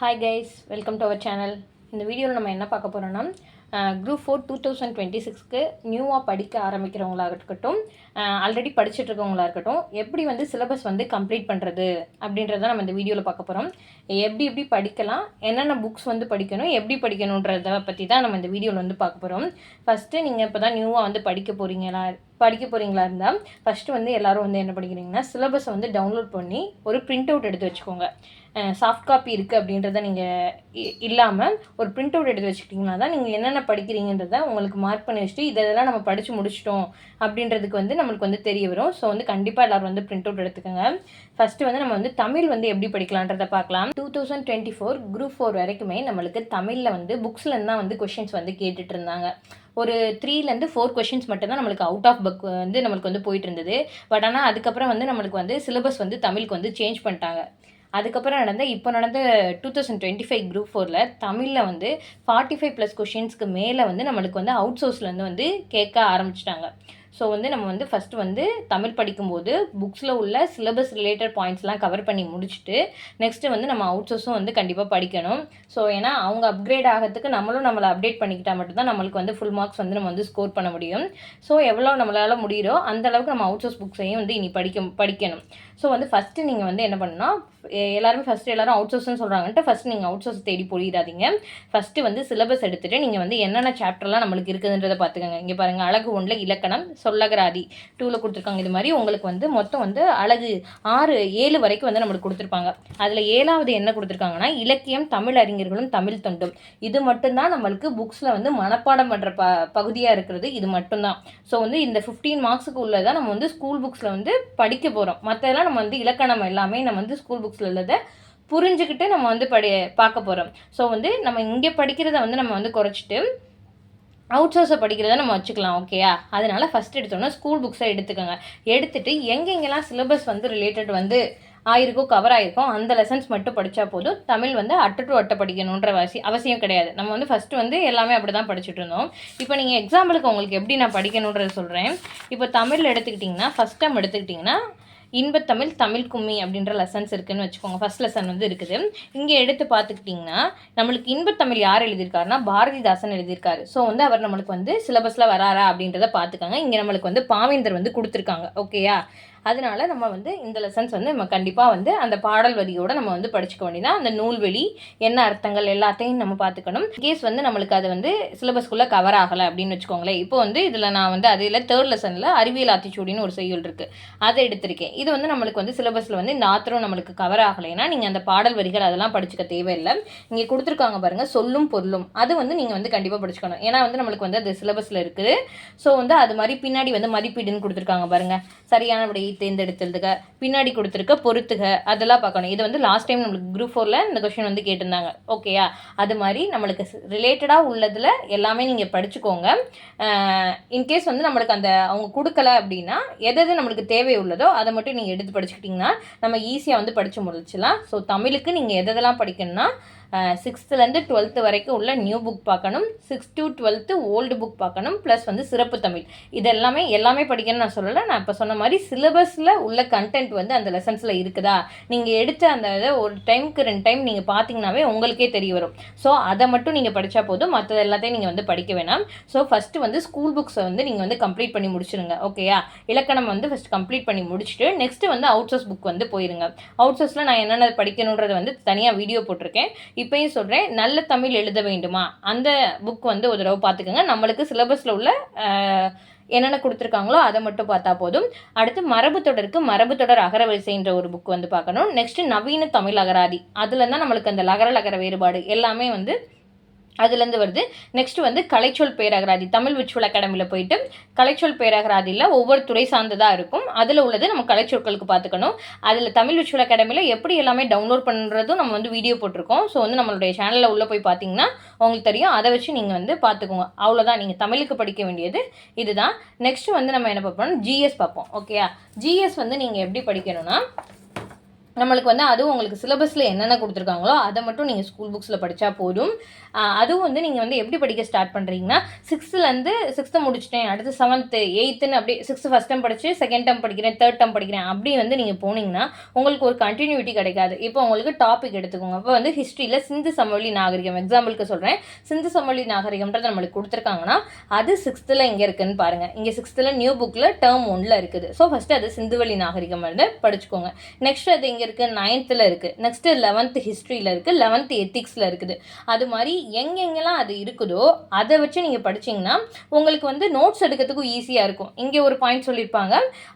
Hi guys welcome to our channel இந்த வீடியோவில் நம்ம என்ன பார்க்க போகிறோம்னா group four two thousand twenty சிக்ஸ்க்கு நியூவாக படிக்க ஆரம்பிக்கிறவங்களாக இருக்கட்டும் ஆல்ரெடி படிச்சுட்டு இருக்கவங்களா இருக்கட்டும் எப்படி வந்து சிலபஸ் வந்து கம்ப்ளீட் பண்ணுறது அப்படின்றத நம்ம இந்த வீடியோவில் பார்க்க போகிறோம் எப்படி எப்படி படிக்கலாம் என்னென்ன புக்ஸ் வந்து படிக்கணும் எப்படி படிக்கணுன்றத பற்றி தான் நம்ம இந்த வீடியோவில் வந்து பார்க்க போகிறோம் ஃபஸ்ட்டு நீங்கள் இப்போ தான் நியூவாக வந்து படிக்க போகிறீங்களா படிக்க போகிறீங்களா இருந்தால் ஃபஸ்ட்டு வந்து எல்லாரும் வந்து என்ன படிக்கிறீங்கன்னா சிலபஸை வந்து டவுன்லோட் பண்ணி ஒரு பிரிண்ட் அவுட் எடுத்து வச்சுக்கோங்க. சாஃப்ட் காப்பி இருக்குது அப்படின்றத நீங்கள் இல்லாமல் ஒரு பிரிண்ட் அவுட் எடுத்து வச்சுக்கிட்டிங்கன்னா தான் நீங்கள் என்னென்ன படிக்கிறீங்கன்றத உங்களுக்கு மார்க் பண்ணி வச்சுட்டு இதெல்லாம் நம்ம படித்து முடிச்சிட்டோம் அப்படின்றதுக்கு வந்து நம்மளுக்கு வந்து தெரிய வரும். ஸோ வந்து கண்டிப்பாக எல்லோரும் வந்து பிரிண்ட் அவுட் எடுத்துக்கோங்க. ஃபஸ்ட்டு வந்து நம்ம வந்து தமிழ் வந்து எப்படி படிக்கலான்றத பார்க்கலாம். Two thousand twenty four group four வரைக்குமே நம்மளுக்கு தமிழில் வந்து புக்ஸ்லேருந்து தான் வந்து கொஷின்ஸ் வந்து கேட்டுட்டு இருந்தாங்க. ஒரு த்ரீலேருந்து ஃபோர் கொஷின்ஸ் மட்டும்தான் நம்மளுக்கு அவுட் ஆஃப் புக் வந்து நம்மளுக்கு வந்து போயிட்டு இருந்தது. பட் ஆனால் அதுக்கப்புறம் வந்து நம்மளுக்கு வந்து சிலபஸ் வந்து தமிழுக்கு வந்து சேஞ்ச் பண்ணிட்டாங்க. அதுக்கப்புறம் நடந்த இப்போ நடந்த two thousand twenty five group ஃபோரில் தமிழில் வந்து ஃபார்ட்டி ஃபைவ் ப்ளஸ் கொஷின்ஸ்க்கு மேலே வந்து நம்மளுக்கு வந்து அவுட் சோர்ஸ்லேருந்து வந்து கேட்க ஆரம்பிச்சிட்டாங்க. ஸோ வந்து நம்ம வந்து ஃபஸ்ட்டு வந்து தமிழ் படிக்கும்போது புக்ஸில் உள்ள சிலபஸ் ரிலேட்டட் பாயிண்ட்ஸ்லாம் கவர் பண்ணி முடிச்சுட்டு நெக்ஸ்ட்டு வந்து நம்ம அவுட் சோர்ஸும் வந்து கண்டிப்பாக படிக்கணும். ஸோ ஏன்னா அவங்க அப்கிரேட் ஆகிறதுக்கு நம்மளும் நம்மளை அப்டேட் பண்ணிக்கிட்டால் மட்டும்தான் நம்மளுக்கு வந்து ஃபுல் மார்க்ஸ் வந்து நம்ம வந்து ஸ்கோர் பண்ண முடியும். ஸோ எவ்வளோ நம்மளால் முடியிறோ அந்த அளவுக்கு நம்ம அவுட் சோர்ஸ் புக்ஸையும் வந்து இனி படிக்க படிக்கணும். ஸோ வந்து ஃபஸ்ட்டு நீங்கள் வந்து என்ன பண்ணணும்னா எல்லாருமே ஃபஸ்ட்டு எல்லாரும் அவுட் சோர்ஸ்னு சொல்கிறாங்கன்ட்டு ஃபஸ்ட்டு நீங்கள் அவுட் சோர்ஸ் தேடி போயிடாதீங்க ஃபஸ்ட்டு வந்து சிலபஸ் எடுத்துகிட்டு நீங்கள் வந்து என்னென்ன சாப்டர்லாம் நம்மளுக்கு இருக்குதுன்றதை பார்த்துக்கோங்க. இங்கே பாருங்கள் அழகு ஒன்றில் இலக்கணம் சொல்லகராதி டூவில் கொடுத்துருக்காங்க. இது மாதிரி உங்களுக்கு வந்து மொத்தம் வந்து அழகு ஆறு ஏழு வரைக்கும் வந்து நம்மளுக்கு கொடுத்துருப்பாங்க. அதில் ஏழாவது என்ன கொடுத்துருக்காங்கன்னா இலக்கியம் தமிழ் அறிஞர்களும் தமிழ் தொண்டும். இது மட்டும்தான் நம்மளுக்கு புக்ஸில் வந்து மனப்பாடம் பண்ணுற ப பகுதியாக இருக்கிறது. இது மட்டும்தான். ஸோ வந்து இந்த ஃபிஃப்டீன் மார்க்ஸுக்கு உள்ளே தான் நம்ம வந்து ஸ்கூல் புக்ஸில் வந்து படிக்க போகிறோம் மற்றதெல்லாம் நம்ம வந்து இலக்கணம் எல்லாமே நம்ம வந்து ஸ்கூல் புக்ஸில் உள்ளதை புரிஞ்சுக்கிட்டு நம்ம வந்து படி பார்க்க போகிறோம் ஸோ வந்து நம்ம இங்கே படிக்கிறத வந்து நம்ம வந்து குறைச்சிட்டு அவுட் சோர்ஸை படிக்கிறத நம்ம வச்சுக்கலாம் ஓகேயா அதனால் ஃபஸ்ட் எடுத்தோன்னா ஸ்கூல் புக்ஸை எடுத்துக்கோங்க. எடுத்துகிட்டு எங்கெங்கெல்லாம் சிலபஸ் வந்து ரிலேட்டட் வந்து ஆயிருக்கோ கவர் ஆயிருக்கும் அந்த லெசன்ஸ் மட்டும் படித்தா போதும். தமிழ் வந்து அட்டை டு அட்டை படிக்கணுன்ற அவசியம் அவசியம் கிடையாது. நம்ம வந்து ஃபஸ்ட்டு வந்து எல்லாமே அப்படி தான் படிச்சுட்டு இருந்தோம். இப்போ நீங்கள் எக்ஸாம்பிளுக்கு உங்களுக்கு எப்படி நான் படிக்கணுன்றத சொல்கிறேன் இப்போ தமிழ் எடுத்துக்கிட்டிங்கன்னா ஃபஸ்ட் டைம் எடுத்துக்கிட்டிங்கன்னா இன்பத்தமிழ் தமிழ் கும்மி அப்படின்ற லெசன்ஸ் இருக்குதுன்னு வச்சுக்கோங்க. ஃபஸ்ட் லெசன் வந்து இருக்குது. இங்கே எடுத்து பார்த்துக்கிட்டிங்கன்னா நம்மளுக்கு இன்பத்தமிழ் யார் எழுதியிருக்காருன்னா பாரதிதாசன் எழுதியிருக்காரு. ஸோ வந்து அவர் நம்மளுக்கு வந்து சிலபஸில் வராரா அப்படின்றத பார்த்துக்காங்க. இங்கே நம்மளுக்கு வந்து பாவேந்தர் வந்து கொடுத்துருக்காங்க. ஓகேயா அதனால நம்ம வந்து இந்த லெசன்ஸ் வந்து நம்ம கண்டிப்பாக வந்து அந்த பாடல் வரியோட நம்ம வந்து படிச்சுக்க வேண்டியதான் அந்த நூல்வெளி என்ன அர்த்தங்கள் எல்லாத்தையும் நம்ம பார்த்துக்கணும். கேஸ் வந்து நம்மளுக்கு அது வந்து சிலபஸ்க்குள்ளே கவர் ஆகலை அப்படின்னு வச்சுக்கோங்களேன். இப்போ வந்து இதில் நான் வந்து அதில் தேர்ட் லெசனில் அறிவியல் ஆத்திச்சூடின்னு ஒரு செய்யுள் இருக்குது அதை எடுத்திருக்கேன். இது வந்து நம்மளுக்கு வந்து சிலபஸில் வந்து இந்த ஆத்திரம் நம்மளுக்கு கவர் ஆகலைன்னா நீங்கள் அந்த பாடல் வரிகள் அதெல்லாம் படிச்சுக்க தேவையில்லை. இங்கே கொடுத்துருக்காங்க பாருங்கள் சொல்லும் பொருளும். அது வந்து நீங்கள் வந்து கண்டிப்பாக படிச்சுக்கணும். ஏன்னா வந்து நம்மளுக்கு வந்து அது சிலபஸில் இருக்குது. ஸோ வந்து அது மாதிரி பின்னாடி வந்து மதிப்பீடுன்னு கொடுத்துருக்காங்க பாருங்கள் சரியான தேர்ந்தெடுத்துருதுக தேர்ந்தெடுத்ததுக பின்னாடி கொடுத்துருக்க பொறுத்துக அதெல்லாம் பார்க்கணும். இது வந்து லாஸ்ட் டைம் நம்மளுக்கு குரூப் ஃபோரில் இந்த கொஷின் வந்து கேட்டிருந்தாங்க. ஓகேயா அது மாதிரி நம்மளுக்கு ரிலேட்டடாக உள்ளதில் எல்லாமே நீங்கள் படிச்சுக்கோங்க. இன்கேஸ் வந்து நம்மளுக்கு அந்த அவங்க கொடுக்கல அப்படின்னா எது எது நம்மளுக்கு தேவை உள்ளதோ அதை மட்டும் நீங்கள் எடுத்து படிச்சுக்கிட்டிங்கன்னா நம்ம ஈஸியாக வந்து படித்து முடிச்சிடலாம். ஸோ தமிழுக்கு நீங்கள் எதெல்லாம் படிக்கணும்னா சிக்ஸ்த்துலேருந்து டுவெல்த்து வரைக்கும் உள்ள நியூ புக் பார்க்கணும். Six to twelfth old book பார்க்கணும். ப்ளஸ் வந்து சிறப்பு தமிழ். இது எல்லாமே எல்லாமே படிக்கணும்னு நான் சொல்லலை. நான் இப்போ சொன்ன மாதிரி சிலபஸ் சிலபஸில் உள்ள கண்டென்ட் வந்து அந்த லெசன்ஸில் இருக்குதா? நீங்கள் எடுத்த அந்த இதை ஒரு டைமுக்கு ரெண்டு டைம் நீங்கள் பார்த்தீங்கன்னாவே உங்களுக்கே தெரிய வரும். ஸோ அதை மட்டும் நீங்கள் படித்தா போதும். மற்றது எல்லாத்தையும் நீங்கள் வந்து படிக்க வேணாம். ஸோ ஃபஸ்ட்டு வந்து ஸ்கூல் புக்ஸை வந்து நீங்கள் வந்து கம்ப்ளீட் பண்ணி முடிச்சிருங்க. ஓகேயா இலக்கணம் வந்து ஃபஸ்ட் கம்ப்ளீட் பண்ணி முடிச்சுட்டு நெக்ஸ்ட்டு வந்து அவுட் சோர்ஸ் புக் வந்து போயிருங்க. அவுட் சோர்ஸில் நான் என்னென்ன படிக்கணுன்றதை வந்து தனியாக வீடியோ போட்டிருக்கேன். இப்போயும் சொல்கிறேன் நல்ல தமிழ் எழுத வேண்டுமா? அந்த புக் வந்து ஒரு தடவை பார்த்துக்கோங்க நம்மளுக்கு சிலபஸில் உள்ள என்னென்ன கொடுத்துருக்காங்களோ அதை மட்டும் பார்த்தா போதும். அடுத்து மரபு தொடருக்கு மரபு தொடர் அகரவரிசைன்ற ஒரு புக் வந்து பார்க்கணும். நெக்ஸ்ட்டு நவீன தமிழ் அகராதி. அதில் தான் நம்மளுக்கு அந்த லகர லகர வேறுபாடு எல்லாமே வந்து அதுலேருந்து வருது. நெக்ஸ்ட் வந்து கலைச்சொல் பேரகராதி. தமிழ் விச்சுவல் அகாடமியில் போயிட்டு கலைச்சொல் பேரகராதியில் ஒவ்வொரு துறை சார்ந்ததாக இருக்கும். அதில் உள்ளது நம்ம கலைச்சொற்களுக்கு பார்த்துக்கணும் அதில் தமிழ் விச்சுவல் அகாடமியில் எப்படி எல்லாமே டவுன்லோட் பண்ணுறதும் நம்ம வந்து வீடியோ போட்டிருக்கோம். ஸோ வந்து நம்மளுடைய சேனலில் உள்ளே போய் பார்த்தீங்கன்னா உங்களுக்கு தெரியும். அதை வச்சு நீங்கள் வந்து பார்த்துக்கோங்க அவ்வளோதான் நீங்கள் தமிழுக்கு படிக்க வேண்டியது இதுதான். நெக்ஸ்ட் வந்து நம்ம என்ன பார்ப்போம். ஜிஎஸ் பார்ப்போம் ஓகேயா ஜிஎஸ் வந்து நீங்கள் எப்படி படிக்கணும்னா நம்மளுக்கு வந்து அதுவும் உங்களுக்கு சிலபஸில் என்னென்ன கொடுத்துருக்காங்களோ அதை மட்டும் நீங்கள் ஸ்கூல் புக்ஸில் படித்தா போதும். அதுவும் வந்து நீங்கள் வந்து எப்படி படிக்க ஸ்டார்ட் பண்ணுறீங்கன்னா சிக்ஸ்த்துலேருந்து சிக்ஸ்த்து முடிச்சிட்டேன் அடுத்து செவன்த்து எயித்துன்னு அப்படி சிக்ஸ்த்து ஃபஸ்ட் டைம் படித்து செகண்ட் டைம் படிக்கிறேன் தேர்ட் டைம் படிக்கிறேன் அப்படி வந்து நீங்கள் போனீங்கன்னா உங்களுக்கு ஒரு கண்டினியூட்டி கிடைக்காது. இப்போ உங்களுக்கு டாபிக் எடுத்துக்கோங்க. இப்போ வந்து ஹிஸ்ட்ரியில் சிந்து சமவெளி நாகரிகம் எக்ஸாம்பிளுக்கு சொல்கிறேன் சிந்து சமவெளி நாகரிகம்ன்றது நம்மளுக்கு கொடுத்துருக்காங்கன்னா அது சிக்ஸ்த்தில் இங்கே இருக்குன்னு பாருங்கள் இங்கே சிக்ஸ்த்தில் நியூ புக்கில் டேர்ம் ஒன்றில் இருக்குது. ஸோ ஃபஸ்ட்டு அது சிந்துவெளி நாகரிகம் வந்து படிச்சுக்கோங்க. நெக்ஸ்ட் அது இங்கே இருக்குது நைன்த்தில் இருக்குது நெக்ஸ்ட்டு லெவன்த்து ஹிஸ்ட்ரியில் இருக்குது லெவன்த்து எத்திக்ஸில் இருக்குது. அது மாதிரி எங்கெங்கெல்லாம் அது இருக்குதோ அதை வச்சு நீங்கள் படிச்சீங்கன்னா உங்களுக்கு வந்து நோட்ஸ் எடுக்கிறதுக்கும் ஈஸியாக இருக்கும். இங்கே ஒரு பாயிண்ட் சொல்லியிருப்பாங்க.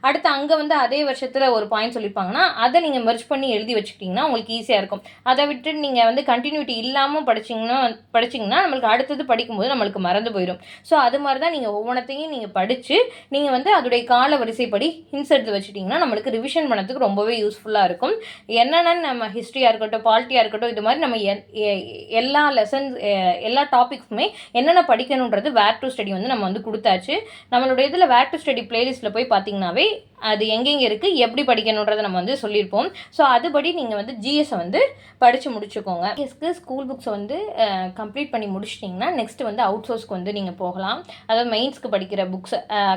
அடுத்து அங்கே வந்து அதே வருஷத்தில் ஒரு பாயிண்ட் சொல்லியிருப்பாங்கன்னா அதை நீங்கள் மெர்ஜ் பண்ணி எழுதி வச்சுக்கிட்டிங்கன்னா உங்களுக்கு ஈஸியாக இருக்கும். அதை விட்டு நீங்கள் வந்து கண்டினியூட்டி இல்லாமல் படிச்சிங்கன்னா படிச்சிங்கன்னா நம்மளுக்கு அடுத்தது படிக்கும்போது நம்மளுக்கு மறந்து போயிடும் ஸோ அது மாதிரி தான் நீங்கள் ஒவ்வொன்றத்தையும் நீங்கள் படித்து நீங்கள் வந்து அதோடைய கால வரிசைப்படி ஹின்ஸ் எடுத்து வச்சுட்டிங்கன்னா நம்மளுக்கு ரிவிஷன் பண்ணதுக்கு ரொம்பவே யூஸ்ஃபுல்லாக இருக்கும். என்னென்ன நம்ம ஹிஸ்ட்ரியாக இருக்கட்டும் பாலிட்டியாக இருக்கட்டும் இது மாதிரி நம்ம எல்லா லெசன்ஸ் எல்லா டாபிக்ஸுமே என்னென்ன படிக்கணுன்றது வேர் டு ஸ்டடி வந்து நம்ம வந்து கொடுத்தாச்சு. நம்மளுடைய இதில் வேர் டு ஸ்டடி பிளேலிஸ்ட்டில் போய் பார்த்தீங்கன்னாவே அது எங்கெங்கே இருக்குது எப்படி படிக்கணுன்றதை நம்ம வந்து சொல்லியிருப்போம். ஸோ அதுபடி நீங்கள் வந்து ஜிஎஸை வந்து படித்து முடிச்சுக்கோங்க. ஜிஎஸ்க்கு ஸ்கூல் புக்ஸை வந்து கம்ப்ளீட் பண்ணி முடிச்சிட்டிங்கன்னா நெக்ஸ்ட் வந்து அவுட் சோர்ஸ்க்கு வந்து நீங்கள் போகலாம். அதாவது மெயின்ஸ்க்கு படிக்கிற புக்ஸ்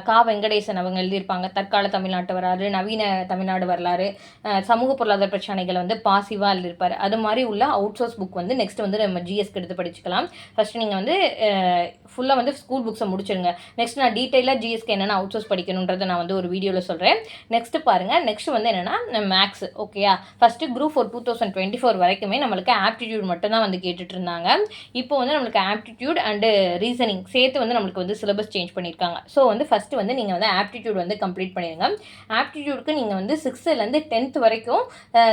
கா வெங்கடேசன் அவங்க எழுதியிருப்பாங்க. தற்கால தமிழ்நாட்டு வரலாறு நவீன தமிழ்நாடு வரலாறு சமூக பொருளாதார பிரச்சனைகளை வந்து பாசிவாக எழுதியிருப்பார் அது மாதிரி உள்ள அவுட் சோர்ஸ் புக் வந்து நெக்ஸ்ட் வந்து நம்ம ஜிஎஸ்க்கு எடுத்து படிச்சுக்கலாம். ஃபஸ்ட்டு நீங்கள் வந்து ஃபுல்லாக வந்து ஸ்கூல் புக்ஸை முடிச்சிருங்க. நெக்ஸ்ட் நான் டீட்டெயிலாக ஜிஎஸ்க்கு என்னென்ன அவுட் சோர்ஸ் படிக்கணுன்றதை நான் வந்து ஒரு வீடியோவில் சொல்கிறேன் நெக்ஸ்ட் பாருங்கள் நெக்ஸ்ட் வந்து என்னென்னா மேக்ஸ் ஓகேயா first group four two thousand twenty four வரைக்குமே நம்மளுக்கு ஆப்டிடியூட் மட்டும் தான் வந்து கேட்டுட்டு இருந்தாங்க. இப்போ வந்து நம்மளுக்கு ஆப்டிடியூட் அண்டு ரீசனிங் சேர்த்து வந்து நம்மளுக்கு வந்து சிலபஸ் சேஞ்ச் பண்ணியிருக்காங்க ஸோ வந்து ஃபஸ்ட்டு வந்து நீங்கள் வந்து ஆப்டிடியூட் வந்து கம்ப்ளீட் பண்ணிடுங்க ஆப்டிடியூடுக்கு நீங்கள் வந்து சிக்ஸ்த்துலேருந்து டென்த் வரைக்கும்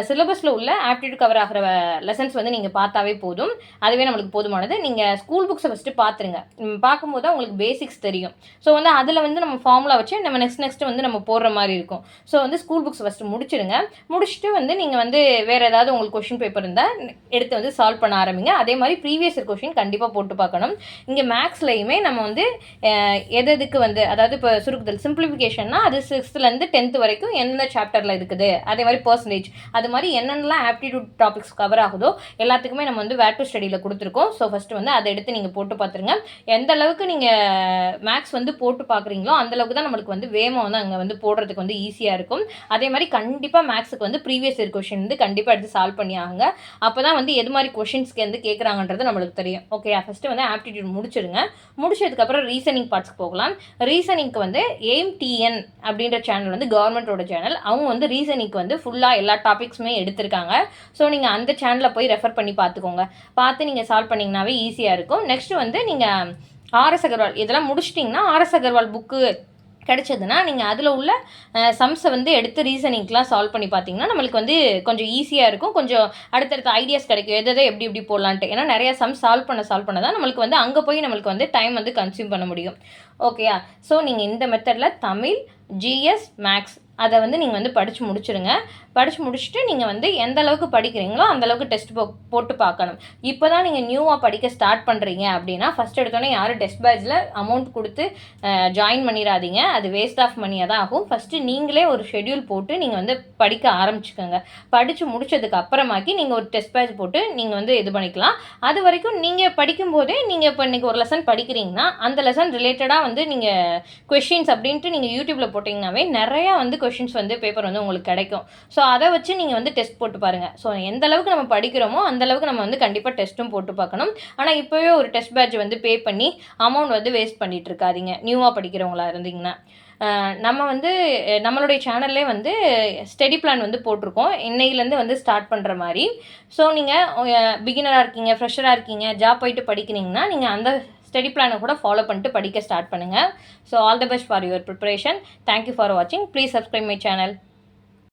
சிலபஸில் உள்ள ஆப்டிடியூட் கவர் ஆகிற லெசன்ஸ் வந்து நீங்கள் பார்த்தாவே போதும். அதுவே நம்மளுக்கு போதுமானது. நீங்கள் ஸ்கூல் புக்ஸை ஃபஸ்ட்டு பார்த்துருங்க. பார்க்கும்போது தான் உங்களுக்கு பேசிக்ஸ் தெரியும். ஸோ வந்து அதில் வந்து நம்ம ஃபார்முலா வச்சு நம்ம நெக்ஸ்ட் நெக்ஸ்ட்டு வந்து நம்ம போடுற மாதிரி இருக்கும். ஸோ வந்து ஸ்கூல் புக்ஸ் ஃபஸ்ட்டு முடிச்சிடுங்க முடிச்சுட்டு வந்து நீங்கள் வந்து வேறு ஏதாவது உங்களுக்கு கொஷின் பேப்பர் இருந்தால் எடுத்து வந்து சால்வ் பண்ண ஆரம்பிங்க. அதே மாதிரி ப்ரீவியஸ் கொஷின் கண்டிப்பாக போட்டு பார்க்கணும். இங்கே மேக்ஸ்லையுமே நம்ம வந்து எது எதுக்கு வந்து அதாவது இப்போ சுருக்குதல் சிம்பிளிஃபிகேஷன்னா அது சிக்ஸ்த்துலேருந்து டென்த் வரைக்கும் எந்த சாப்டரில் இருக்குது? அதே மாதிரி பர்சன்டேஜ் அது மாதிரி என்னென்னலாம் ஆப்டிடியூட் டாபிக்ஸ் கவர் ஆகுதோ எல்லாத்துக்குமே நம்ம வந்து வேர் டு ஸ்டடியில் கொடுத்துருக்கோம். ஸோ ஃபஸ்ட்டு வந்து அதை எடுத்து நீங்கள் போட்டு பார்த்துருங்க. எந்த அளவுக்கு நீங்கள் மேக்ஸ் வந்து போட்டு பார்க்குறீங்களோ அந்த அளவுக்கு தான் நம்மளுக்கு வந்து வேகமாக வந்து அங்கே வந்து போடுறதுக்கு வந்து ஈஸியாக இருக்கும். அதே மாதிரி கண்டிப்பாக மேக்ஸுக்கு வந்து ப்ரீவியஸ் இயர் கொஷின் வந்து கண்டிப்பாக எடுத்து சால்வ் பண்ணி ஆகுங்க. அப்போ தான் வந்து எது மாதிரி கொஷின்ஸ்க்கு வந்து கேட்குறாங்கன்றது நம்மளுக்கு தெரியும். ஓகே ஃபஸ்ட்டு வந்து ஆப்டிடியூட் முடிச்சிருங்க. முடிச்சதுக்கப்புறம் ரீசனிங் பார்ட்ஸ்க்கு போகலாம். ரீசனிங்க்கு வந்து எய்ம் டிஎன் அப்படின்ற சேனல் வந்து கவர்மெண்ட்டோட சேனல் அவங்க வந்து ரீசனிங்க்கு வந்து ஃபுல்லாக எல்லா டாபிக்ஸுமே எடுத்திருக்காங்க. ஸோ நீங்கள் அந்த சேனலில் போய் ரெஃபர் பண்ணி பார்த்துக்கோங்க. பார்த்து நீங்கள் சால்வ் பண்ணிங்கனாவே ஈஸியாக இருக்கும். நெக்ஸ்ட்டு வந்து நீங்கள் ஆர்எஸ் அகர்வால் இதெல்லாம் முடிச்சிட்டிங்கன்னா ஆர்எஸ் அகர்வால் புக்கு கிடைச்சதுன்னா நீங்கள் அதில் உள்ள சம்ஸை வந்து எடுத்து ரீசனிங்க்கெலாம் சால்வ் பண்ணி பார்த்தீங்கன்னா நம்மளுக்கு வந்து கொஞ்சம் ஈஸியாக இருக்கும். கொஞ்சம் அடுத்தடுத்த ஐடியாஸ் கிடைக்கும். எதை எதை எப்படி எப்படி போடலான்ட்டு. ஏன்னா நிறையா சம் சால்வ் பண்ண சால்வ் பண்ண தான் நம்மளுக்கு வந்து அங்கே போய் நம்மளுக்கு வந்து டைம் வந்து கன்சியூம் பண்ண முடியும். ஓகேயா ஸோ நீங்கள் இந்த மெத்தடில் தமிழ் ஜிஎஸ் மேக்ஸ் அதை வந்து நீங்கள் வந்து படித்து முடிச்சிடுங்க படித்து முடிச்சுட்டு நீங்கள் வந்து எந்த அளவுக்கு படிக்கிறீங்களோ அந்தளவுக்கு டெஸ்ட் போ போட்டு பார்க்கணும். இப்போ தான் நீங்கள் நியூவாக படிக்க ஸ்டார்ட் பண்ணுறீங்க அப்படின்னா ஃபஸ்ட் எடுத்தோன்னே யாரும் டெஸ்ட் பேட்சில் அமௌண்ட் கொடுத்து ஜாயின் பண்ணிடாதீங்க. அது வேஸ்ட் ஆஃப் மணியாக தான் ஆகும். ஃபஸ்ட்டு நீங்களே ஒரு ஷெட்யூல் போட்டு நீங்கள் வந்து படிக்க ஆரம்பிச்சுக்கோங்க. படித்து முடிச்சதுக்கு அப்புறமாக்கி நீங்கள் ஒரு டெஸ்ட் பேட்ச் போட்டு நீங்கள் வந்து இது பண்ணிக்கலாம். அது வரைக்கும் நீங்கள் படிக்கும்போதே நீங்கள் இப்போ இன்றைக்கி ஒரு லெசன் படிக்கிறீங்கன்னா அந்த லெசன் ரிலேட்டடாக வந்து நீங்கள் கொஷின்ஸ் அப்படின்ட்டு நீங்கள் யூடியூப்பில் போட்டிங்கனாவே நிறையா வந்து கொஷின்ஸ் வந்து பேப்பர் வந்து உங்களுக்கு கிடைக்கும். ஸோ அதை வச்சு நீங்கள் வந்து டெஸ்ட் போட்டு பாருங்கள் ஸோ எந்த அளவுக்கு நம்ம படிக்கிறோமோ அந்த அளவுக்கு நம்ம வந்து கண்டிப்பாக டெஸ்ட்டும் போட்டு பார்க்கணும். ஆனால் இப்போவே ஒரு டெஸ்ட் பேட்ச் வந்து பே பண்ணி அமௌண்ட் வந்து வேஸ்ட் பண்ணிட்டு இருக்காதீங்க. நியூவாக படிக்கிறவங்களா இருந்தீங்கன்னா. நம்ம வந்து நம்மளுடைய சேனல்லே வந்து ஸ்டடி பிளான் வந்து போட்டிருக்கோம். இன்னையிலேருந்து வந்து ஸ்டார்ட் பண்ணுற மாதிரி. ஸோ நீங்கள் பிகினராக இருக்கீங்க ஃப்ரெஷராக இருக்கீங்க ஜாப் போயிட்டு படிக்கிறீங்கன்னா நீங்கள் அந்த ஸ்டடி பிளானை கூட ஃபாலோ பண்ணிட்டு படிக்க ஸ்டார்ட் பண்ணுங்கள் so all the best for your preparation thank you for வாட்சிங் ப்ளீஸ் சப்ஸ்கிரைப் மை சேனல்